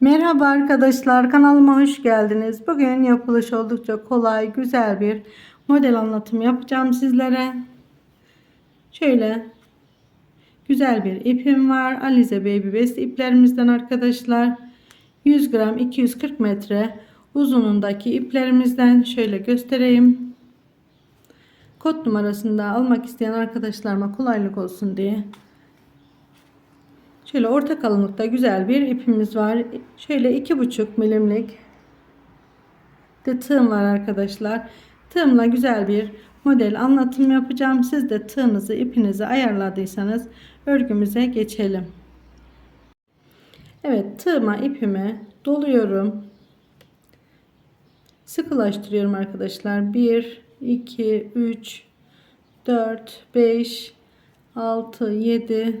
Merhaba arkadaşlar kanalıma hoş geldiniz. Bugün yapılış oldukça kolay güzel bir model anlatımı yapacağım sizlere. Şöyle güzel bir ipim var. Alize Baby Best iplerimizden arkadaşlar. 100 gram 240 metre uzunluğundaki iplerimizden şöyle göstereyim. Kod numarasını da almak isteyen arkadaşlarıma kolaylık olsun diye Şöyle orta kalınlıkta güzel bir ipimiz var. Şöyle iki buçuk milimlik de tığım var arkadaşlar. Tığımla güzel bir model anlatım yapacağım. Siz de tığınızı ipinizi ayarladıysanız örgümüze geçelim. Evet tığıma ipimi doluyorum. Sıkılaştırıyorum arkadaşlar. 1 2 3 4 5 6 7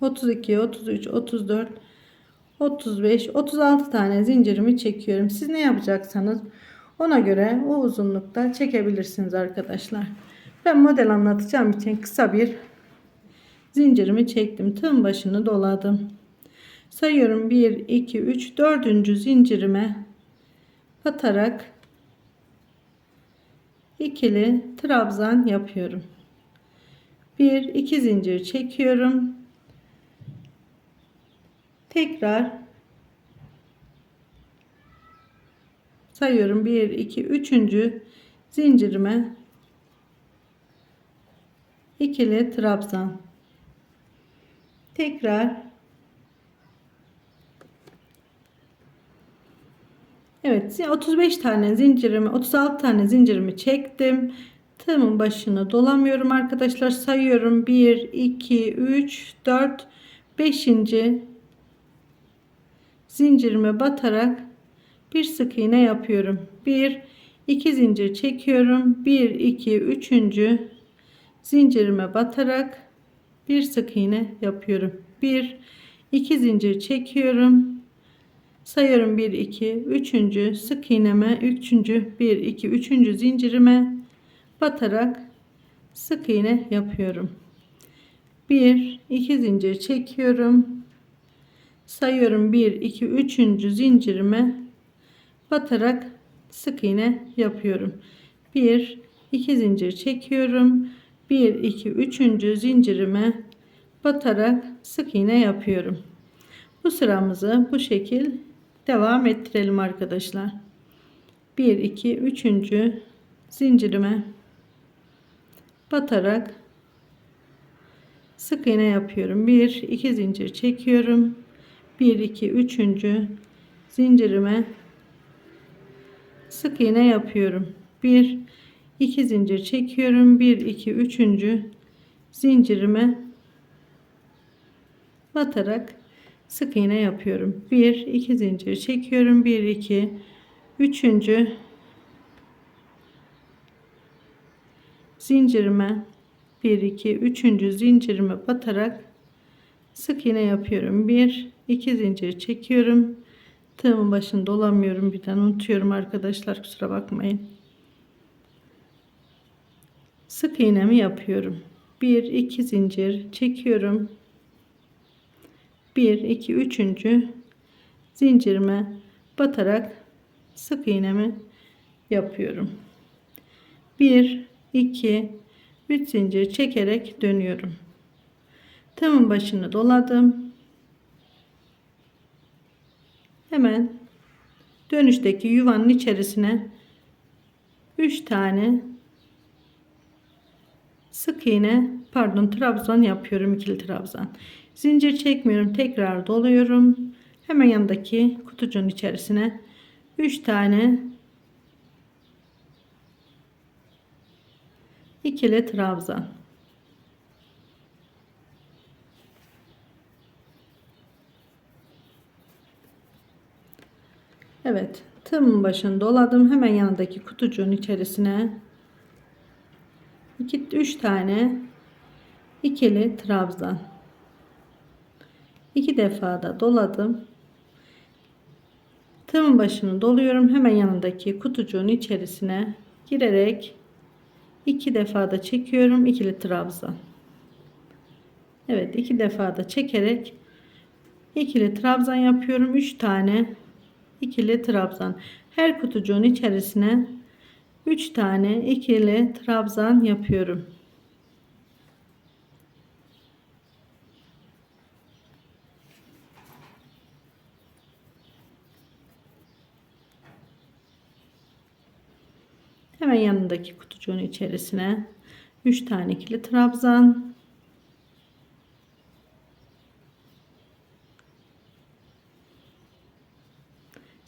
32, 33, 34, 35, 36 tane zincirimi çekiyorum. Siz ne yapacaksanız ona göre o uzunlukta çekebilirsiniz arkadaşlar. Ben model anlatacağım için kısa bir zincirimi çektim. Tığın başını doladım. Sayıyorum 1, 2, 3, 4. zincirime batarak ikili trabzan yapıyorum. 1, 2 zincir çekiyorum tekrar sayıyorum. 1 2 3. zincirime ikili trabzan. Tekrar Evet 35 tane zincirimi 36 tane zincirimi çektim. Tığımın başını dolamıyorum arkadaşlar. Sayıyorum. 1 2 3 4 5 zincirime batarak bir sık iğne yapıyorum. 1 2 zincir çekiyorum. 1 2 3. zincirime batarak bir sık iğne yapıyorum. 1 2 zincir çekiyorum. Sayıyorum 1 2 3. sık iğneme 3. 1 2 3. zincirime batarak sık iğne yapıyorum. 1 2 zincir çekiyorum sayıyorum 1 2 3. zincirime batarak sık iğne yapıyorum 1 2 zincir çekiyorum 1 2 3. zincirime batarak sık iğne yapıyorum bu sıramızı bu şekil devam ettirelim arkadaşlar 1 2 3. zincirime batarak sık iğne yapıyorum 1 2 zincir çekiyorum 1 2 3. zincirime sık iğne yapıyorum 1 2 zincir çekiyorum 1 2 3. zincirime batarak sık iğne yapıyorum 1 2 zincir çekiyorum 1 2 3. zincirime 1 2 3. zincirime batarak sık iğne yapıyorum 1 2 zincir çekiyorum. Tığımın başını dolamıyorum birden unutuyorum arkadaşlar kusura bakmayın. Sık iğnemi yapıyorum. 1 2 zincir çekiyorum. 1 2 3. zincirime batarak sık iğnemi yapıyorum. 1 2 3 zincir çekerek dönüyorum. Tığımın başını doladım hemen dönüşteki yuvanın içerisine 3 tane sık iğne pardon trabzan yapıyorum ikili trabzan. Zincir çekmiyorum tekrar doluyorum. Hemen yanındaki kutucuğun içerisine 3 tane ikili trabzan Evet tığımın başını doladım. Hemen yanındaki kutucuğun içerisine 2 3 tane ikili trabzan. İki defa da doladım. Tığımın başını doluyorum. Hemen yanındaki kutucuğun içerisine girerek iki defa da çekiyorum. İkili trabzan. Evet iki defa da çekerek ikili trabzan yapıyorum. 3 tane ikili trabzan. Her kutucuğun içerisine 3 tane ikili trabzan yapıyorum. Hemen yanındaki kutucuğun içerisine 3 tane ikili trabzan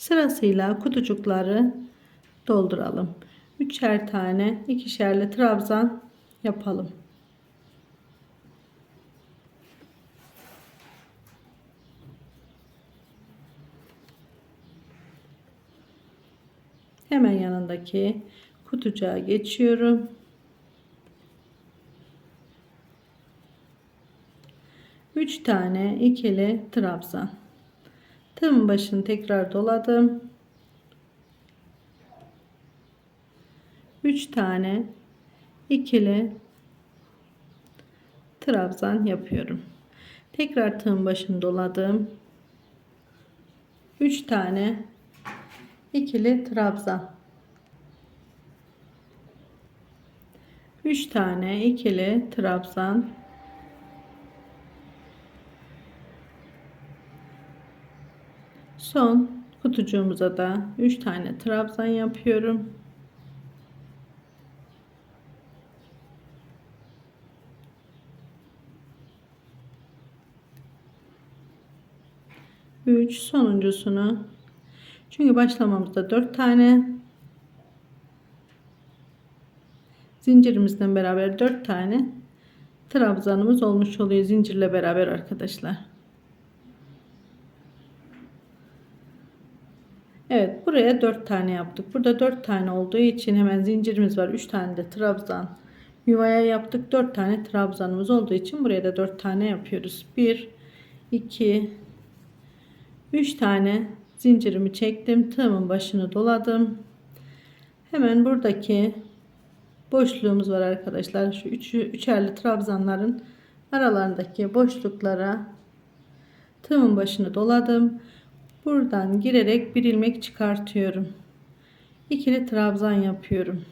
Sırasıyla kutucukları dolduralım. Üçer tane ikişerli trabzan yapalım. Hemen yanındaki kutucuğa geçiyorum. Üç tane ikili trabzan. Tığımın başını tekrar doladım. 3 tane ikili trabzan yapıyorum. Tekrar tığım başını doladım. 3 tane ikili trabzan. 3 tane ikili trabzan Son kutucuğumuza da 3 tane trabzan yapıyorum. Üç sonuncusunu çünkü başlamamızda 4 tane zincirimizden beraber 4 tane trabzanımız olmuş oluyor zincirle beraber arkadaşlar. Evet buraya 4 tane yaptık. Burada 4 tane olduğu için hemen zincirimiz var. 3 tane de trabzan yuvaya yaptık. 4 tane trabzanımız olduğu için buraya da 4 tane yapıyoruz. 1 2 3 tane zincirimi çektim. Tığımın başını doladım. Hemen buradaki boşluğumuz var arkadaşlar. Şu üçü, üçerli trabzanların aralarındaki boşluklara tığımın başını doladım. Buradan girerek bir ilmek çıkartıyorum. İkili trabzan yapıyorum.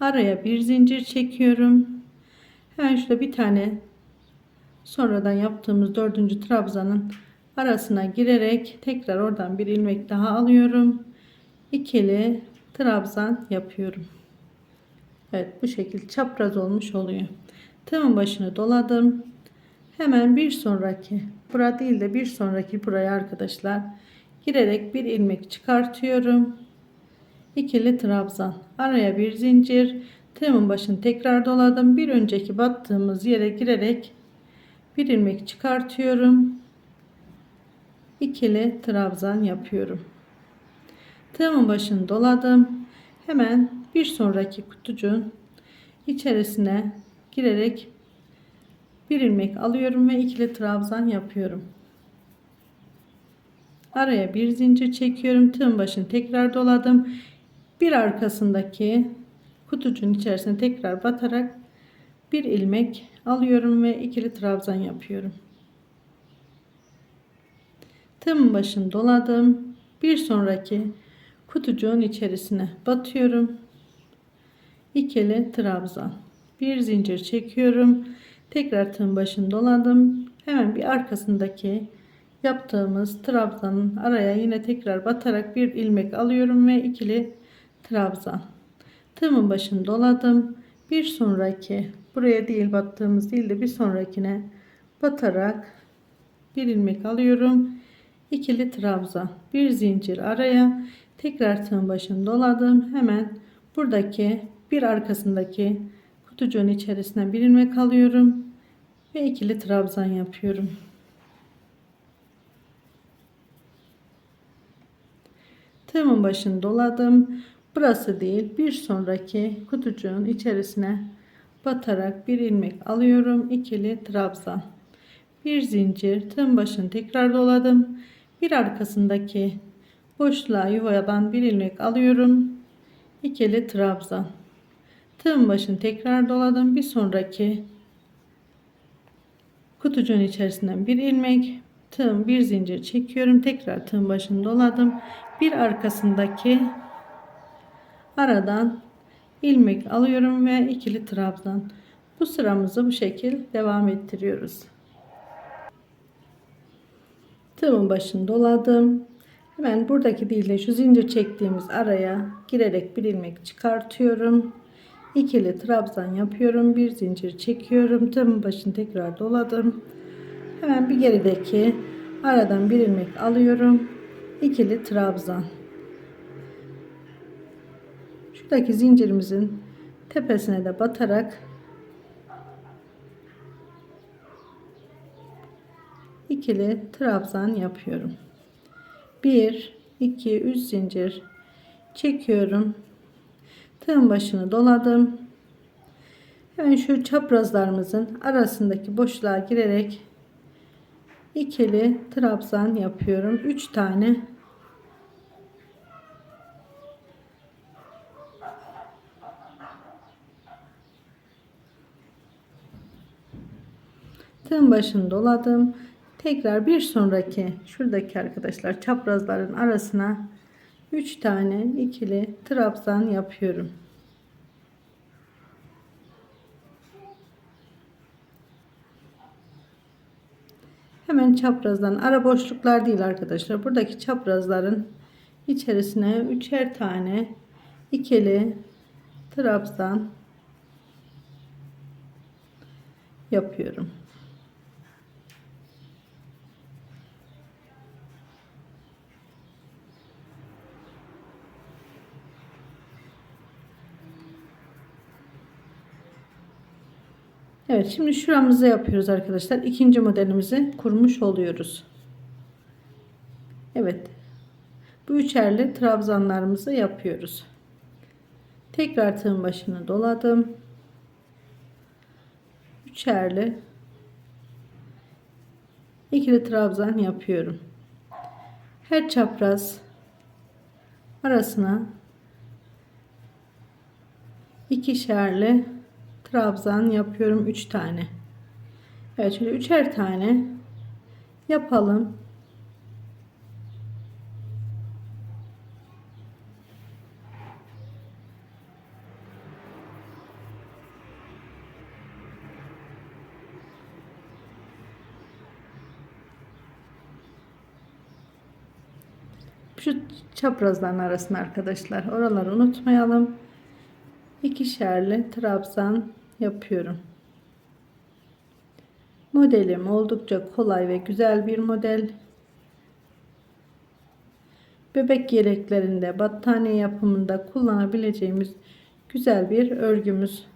Araya bir zincir çekiyorum. Hemen şurada bir tane sonradan yaptığımız dördüncü trabzanın arasına girerek tekrar oradan bir ilmek daha alıyorum. İkili trabzan yapıyorum. Evet bu şekilde çapraz olmuş oluyor. Tığımın başını doladım. Hemen bir sonraki bura değil de bir sonraki buraya arkadaşlar girerek bir ilmek çıkartıyorum. İkili trabzan araya bir zincir tığımın başını tekrar doladım. Bir önceki battığımız yere girerek bir ilmek çıkartıyorum. İkili trabzan yapıyorum. Tığımın başını doladım. Hemen bir sonraki kutucuğun içerisine girerek bir ilmek alıyorum ve ikili trabzan yapıyorum. Araya bir zincir çekiyorum. Tığın başını tekrar doladım. Bir arkasındaki kutucuğun içerisine tekrar batarak bir ilmek alıyorum ve ikili trabzan yapıyorum. Tığımın başını doladım. Bir sonraki kutucuğun içerisine batıyorum. İkili trabzan. Bir zincir çekiyorum. Tekrar tığın başını doladım. Hemen bir arkasındaki yaptığımız trabzanın araya yine tekrar batarak bir ilmek alıyorum ve ikili trabzan. Tığımın başını doladım. Bir sonraki buraya değil battığımız değil de bir sonrakine batarak bir ilmek alıyorum. ikili trabzan. Bir zincir araya tekrar tığın başını doladım. Hemen buradaki bir arkasındaki kutucuğun içerisine bir ilmek alıyorum ve ikili trabzan yapıyorum. Tığımın başını doladım. Burası değil bir sonraki kutucuğun içerisine batarak bir ilmek alıyorum. ikili trabzan. Bir zincir tığım başını tekrar doladım. Bir arkasındaki boşluğa yuvadan bir ilmek alıyorum. ikili trabzan. Tığım başını tekrar doladım. Bir sonraki kutucuğun içerisinden bir ilmek tığım bir zincir çekiyorum. Tekrar tığım başını doladım. Bir arkasındaki aradan ilmek alıyorum ve ikili trabzan. Bu sıramızı bu şekil devam ettiriyoruz. Tığımın başını doladım. Hemen buradaki değil de şu zincir çektiğimiz araya girerek bir ilmek çıkartıyorum. İkili trabzan yapıyorum. Bir zincir çekiyorum. Tığımın başını tekrar doladım. Hemen bir gerideki aradan bir ilmek alıyorum. İkili trabzan. Şuradaki zincirimizin tepesine de batarak ikili trabzan yapıyorum. 1 2 3 zincir çekiyorum. Tığın başını doladım. Hemen şu çaprazlarımızın arasındaki boşluğa girerek ikili trabzan yapıyorum. 3 tane Tığın başını doladım. Tekrar bir sonraki şuradaki arkadaşlar çaprazların arasına 3 tane ikili trabzan yapıyorum. Hemen çaprazdan ara boşluklar değil arkadaşlar. Buradaki çaprazların içerisine üçer tane ikili trabzan yapıyorum. Evet şimdi şuramızı yapıyoruz arkadaşlar. İkinci modelimizi kurmuş oluyoruz. Evet. Bu üçerli trabzanlarımızı yapıyoruz. Tekrar tığın başını doladım. Üçerli ikili trabzan yapıyorum. Her çapraz arasına ikişerli trabzan yapıyorum 3 tane. Evet şöyle üçer tane yapalım. Şu çaprazların arasında arkadaşlar. Oraları unutmayalım. İkişerli trabzan yapıyorum. Modelim oldukça kolay ve güzel bir model. Bebek yeleklerinde, battaniye yapımında kullanabileceğimiz güzel bir örgümüz.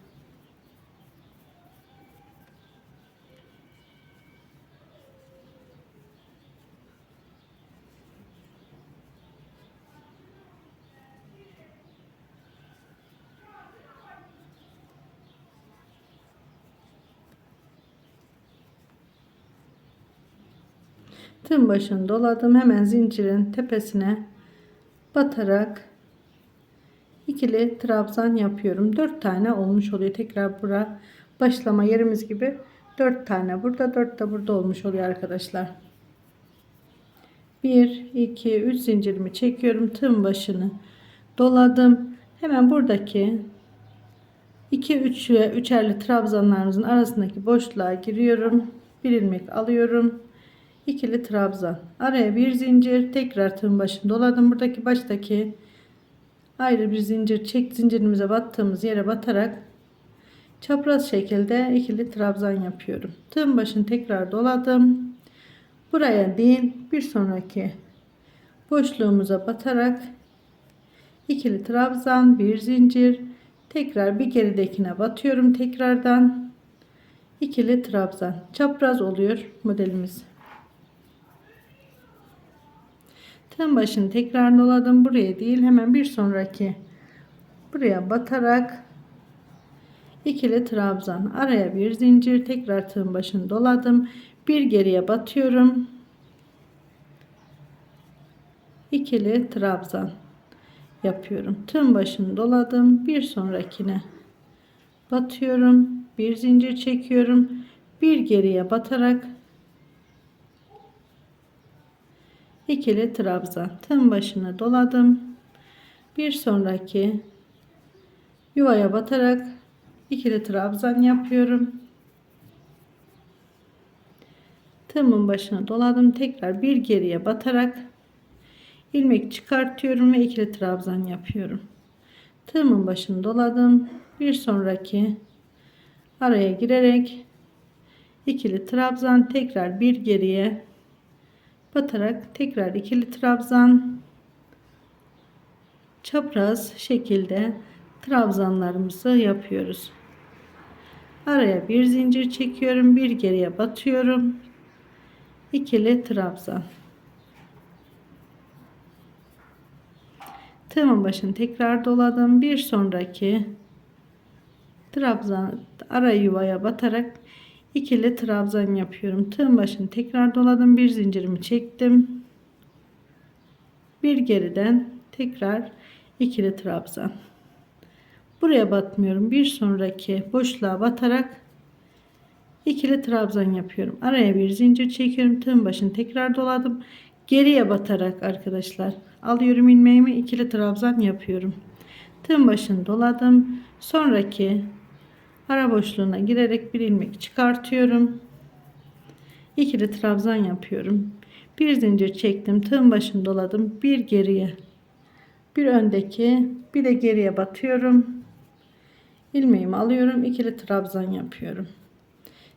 Tüm başını doladım. Hemen zincirin tepesine batarak ikili trabzan yapıyorum. 4 tane olmuş oluyor. Tekrar bura başlama yerimiz gibi 4 tane burada 4 de burada olmuş oluyor arkadaşlar. 1 2 3 zincirimi çekiyorum. Tüm başını doladım. Hemen buradaki 2 3 ve üçerli trabzanlarımızın arasındaki boşluğa giriyorum. Bir ilmek alıyorum ikili trabzan. Araya bir zincir tekrar tığın başını doladım. Buradaki baştaki ayrı bir zincir çek zincirimize battığımız yere batarak çapraz şekilde ikili trabzan yapıyorum. Tığın başını tekrar doladım. Buraya değil bir sonraki boşluğumuza batarak ikili trabzan bir zincir tekrar bir geridekine batıyorum tekrardan. İkili trabzan. Çapraz oluyor modelimiz Tığın başını tekrar doladım. Buraya değil hemen bir sonraki buraya batarak ikili trabzan araya bir zincir tekrar tığın başını doladım. Bir geriye batıyorum. ikili trabzan yapıyorum. Tığın başını doladım. Bir sonrakine batıyorum. Bir zincir çekiyorum. Bir geriye batarak ikili trabzan tığın başını doladım. Bir sonraki yuvaya batarak ikili trabzan yapıyorum. Tığımın başına doladım. Tekrar bir geriye batarak ilmek çıkartıyorum ve ikili trabzan yapıyorum. Tığımın başını doladım. Bir sonraki araya girerek ikili trabzan tekrar bir geriye batarak tekrar ikili trabzan çapraz şekilde trabzanlarımızı yapıyoruz. Araya bir zincir çekiyorum, bir geriye batıyorum. ikili trabzan. Tığımın başını tekrar doladım. Bir sonraki trabzan ara yuvaya batarak ikili trabzan yapıyorum. Tığın başını tekrar doladım. Bir zincirimi çektim. Bir geriden tekrar ikili trabzan. Buraya batmıyorum. Bir sonraki boşluğa batarak ikili trabzan yapıyorum. Araya bir zincir çekiyorum. Tığın başını tekrar doladım. Geriye batarak arkadaşlar alıyorum ilmeğimi ikili trabzan yapıyorum. Tığın başını doladım. Sonraki ara boşluğuna girerek bir ilmek çıkartıyorum. İkili trabzan yapıyorum. Bir zincir çektim. Tığın başını doladım. Bir geriye bir öndeki bir de geriye batıyorum. ilmeğimi alıyorum. ikili trabzan yapıyorum.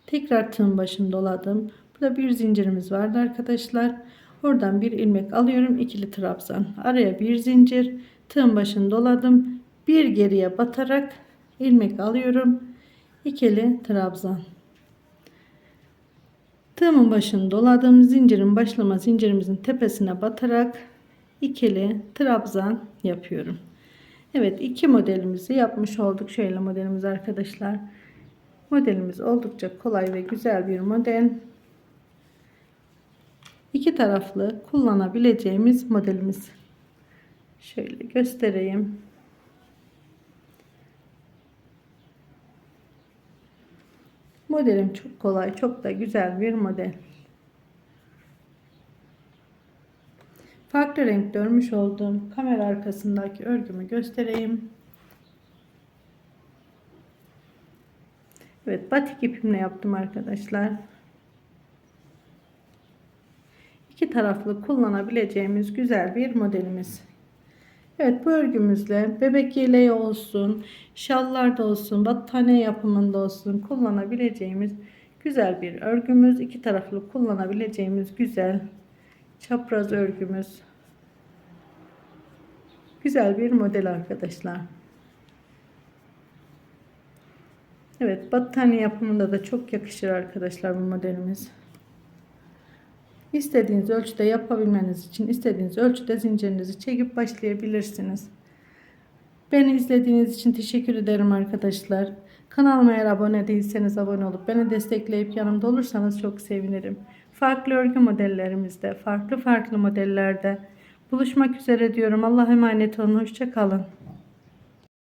Tekrar tığın başını doladım. Burada bir zincirimiz vardı arkadaşlar. Oradan bir ilmek alıyorum. ikili trabzan. Araya bir zincir. Tığın başını doladım. Bir geriye batarak ilmek alıyorum. İkili trabzan. Tığımın başını doladım. Zincirin başlama zincirimizin tepesine batarak ikili trabzan yapıyorum. Evet iki modelimizi yapmış olduk. Şöyle modelimiz arkadaşlar. Modelimiz oldukça kolay ve güzel bir model. İki taraflı kullanabileceğimiz modelimiz. Şöyle göstereyim. Modelim çok kolay, çok da güzel bir model. Farklı renk örmüş olduğum kamera arkasındaki örgümü göstereyim. Evet batik ipimle yaptım arkadaşlar. İki taraflı kullanabileceğimiz güzel bir modelimiz. Evet bu örgümüzle bebek yeleği olsun, şallarda olsun, battaniye yapımında olsun kullanabileceğimiz güzel bir örgümüz. İki taraflı kullanabileceğimiz güzel çapraz örgümüz. Güzel bir model arkadaşlar. Evet battaniye yapımında da çok yakışır arkadaşlar bu modelimiz. İstediğiniz ölçüde yapabilmeniz için istediğiniz ölçüde zincirinizi çekip başlayabilirsiniz. Beni izlediğiniz için teşekkür ederim arkadaşlar. Kanalıma eğer abone değilseniz abone olup beni destekleyip yanımda olursanız çok sevinirim. Farklı örgü modellerimizde, farklı farklı modellerde buluşmak üzere diyorum. Allah emanet olun. Hoşçakalın.